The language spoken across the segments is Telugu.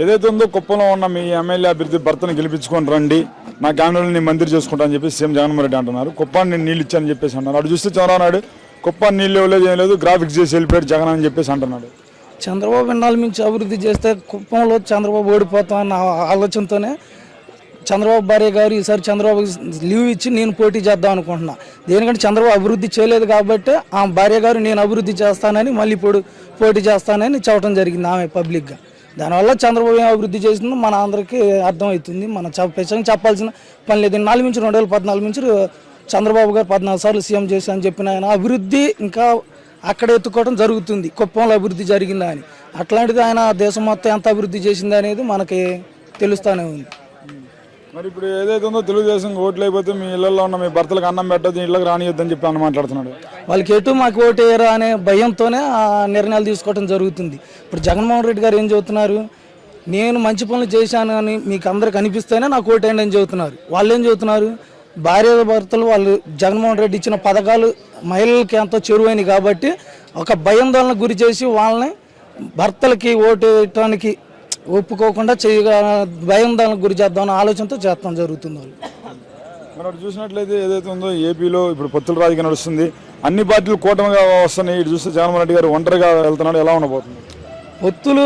ఏదైతే ఉందో కుప్పంలో ఉన్న మీ ఎమ్మెల్యే అభ్యర్థి భర్తను గెలిపించుకొని రండి. నా గ్రామంలో నేను మందిర్ చేసుకుంటా అని చెప్పి సీఎం జగన్మోహన్ రెడ్డి అంటున్నారు. కుప్పాన్ని నేను నీళ్ళు ఇచ్చానని చెప్పేసి అంటున్నారు. అటు చూస్తే చంద్రబాబు నాయుడు కుప్పాన్ని నీళ్ళు ఇవ్వలేదు ఏం లేదు గ్రాఫిక్స్ చేసి వెళ్ళిపోయాడు జగన్ అని చెప్పేసి అంటున్నాడు. చంద్రబాబు ఎన్నాళ్ళు మించి అభివృద్ధి చేస్తే కుప్పంలో చంద్రబాబు ఓడిపోతాం అన్న ఆలోచనతోనే చంద్రబాబు భార్య గారు ఈసారి చంద్రబాబు లీవ్ ఇచ్చి నేను పోటీ చేద్దాం అనుకుంటున్నా. దేనికంటే చంద్రబాబు అభివృద్ధి చేయలేదు కాబట్టి ఆ భార్య గారు నేను అభివృద్ధి చేస్తానని మళ్ళీ ఇప్పుడు పోటీ చేస్తానని చెప్పడం జరిగింది ఆమె పబ్లిక్గా దానివల్ల చంద్రబాబు అభివృద్ధి చేసిందో మన అందరికీ అర్థమవుతుంది. మన చెప్పేసాం చెప్పాల్సిన పని లేదు. నాలుగు నుంచి రెండు వేల పద్నాలుగు నుంచి చంద్రబాబు గారు పద్నాలుగు సార్లు సీఎం చేశా అని చెప్పిన ఆయన అభివృద్ధి ఇంకా అక్కడ ఎత్తుకోవడం జరుగుతుంది. కుప్పంలో అభివృద్ధి జరిగిందా అని. అట్లాంటిది ఆయన దేశం మొత్తం ఎంత అభివృద్ధి చేసింది అనేది మనకి తెలుస్తూనే ఉంది. మరి ఇప్పుడు ఏదైతే ఉందో తెలుగుదేశం ఓట్లు అయిపోతే మీ ఇళ్ళలో ఉన్న మీ భర్తలకు అన్నం పెట్టదు ఇళ్ళకి రానియొద్దని చెప్పి అన్న మాట్లాడుతున్నాడు. వాళ్ళకి ఎటు మాకు ఓటేయరా అనే భయంతోనే ఆ నిర్ణయాలు తీసుకోవడం జరుగుతుంది. ఇప్పుడు జగన్మోహన్ రెడ్డి గారు ఏం చెబుతున్నారు? నేను మంచి పనులు చేశాను అని మీకు అందరికి అనిపిస్తేనే నాకు ఓటేయండి అని చెబుతున్నారు. వాళ్ళు ఏం చెబుతున్నారు? భార్య భర్తలు వాళ్ళు జగన్మోహన్ రెడ్డి ఇచ్చిన పథకాలు మహిళలకి ఎంతో చెరువైనవి కాబట్టి ఒక భయాందోళనకు గురి చేసి వాళ్ళని భర్తలకి ఓటు వేయటానికి ఒప్పుకోకుండా చేయగా భయాందోళనకు గురి చేద్దామన్న ఆలోచనతో చేస్తాం జరుగుతుంది వాళ్ళు మరి అటు చూసినట్లయితే ఏదైతే ఉందో ఏపీలో ఇప్పుడు పొత్తుల రాజకీయం నడుస్తుంది. అన్ని పార్టీలు కూటమిగా వస్తున్నాయి. ఇటు చూస్తే జగన్మోహన్ రెడ్డి గారు ఒంటరిగా వెళ్తున్నాడు. ఎలా ఉండబోతుంది? పొత్తులు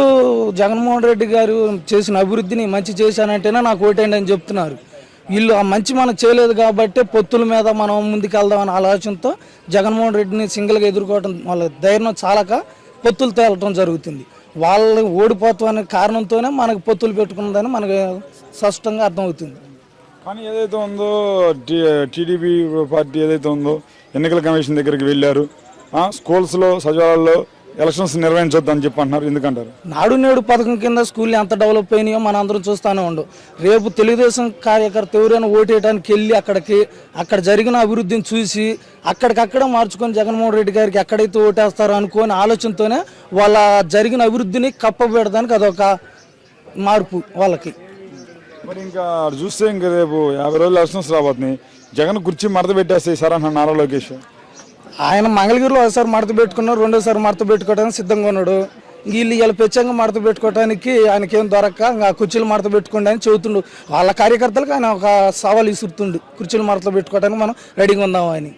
జగన్మోహన్ రెడ్డి గారు చేసిన అభివృద్ధిని మంచి చేశానంటేనే నాకు ఓటేయండి అని చెప్తున్నారు. వీళ్ళు ఆ మంచి మనం చేయలేదు కాబట్టి పొత్తుల మీద మనం ముందుకెళ్దామనే ఆలోచనతో జగన్మోహన్ రెడ్డిని సింగిల్గా ఎదుర్కోవడం వాళ్ళ ధైర్యం చాలక పొత్తులు తేలటం జరుగుతుంది. వాళ్ళు ఓడిపోతామనే కారణంతోనే మనకు పొత్తులు పెట్టుకున్నదని మనకు స్పష్టంగా అర్థమవుతుంది. కానీ ఏదైతే ఉందో టీడీపీ పార్టీ ఏదైతే ఉందో ఎన్నికల కమిషన్ దగ్గరికి వెళ్ళారు. స్కూల్స్లో సచివాలయాల్లో ఎలక్షన్స్ నిర్వహించొద్దు అని చెప్పి అంటున్నారు. ఎందుకంటారు? నాడు నేడు పథకం కింద స్కూల్ ఎంత డెవలప్ అయినాయో మన అందరం చూస్తూనే ఉండం. రేపు తెలుగుదేశం కార్యకర్త ఎవరైనా ఓటేయడానికి వెళ్ళి అక్కడికి అక్కడ జరిగిన అభివృద్ధిని చూసి అక్కడికక్కడ మార్చుకొని జగన్మోహన్ రెడ్డి గారికి ఎక్కడైతే ఓటేస్తారో అనుకోని ఆలోచనతోనే వాళ్ళ జరిగిన అభివృద్ధిని కప్పబెడడానికి అదొక మార్పు వాళ్ళకి. మరి ఇంకా చూస్తే ఇంకా రేపు యాభై రోజులు ఎలక్షన్స్ రాబోతున్నాయి. జగన్ కుర్చీ మడత పెట్టేస్తాయి సార్ అంటున్నారు నారా లోకేష్. ఆయన మంగళగిరిలో ఒకసారి మడత పెట్టుకున్నారు రెండోసారి మడత పెట్టుకోవడానికి సిద్ధంగా ఉన్నాడు. వీళ్ళు ఇలా పెచ్చంగా మడత పెట్టుకోవడానికి ఆయనకేం దొరక్క ఇంకా కుర్చీలు మడత పెట్టుకోండి అని చెబుతుండు. వాళ్ళ కార్యకర్తలకు ఆయన ఒక సవాల్ ఇసురుతుండు కుర్చీలు మడత పెట్టుకోవడానికి మనం రెడీగా ఉందాం అని.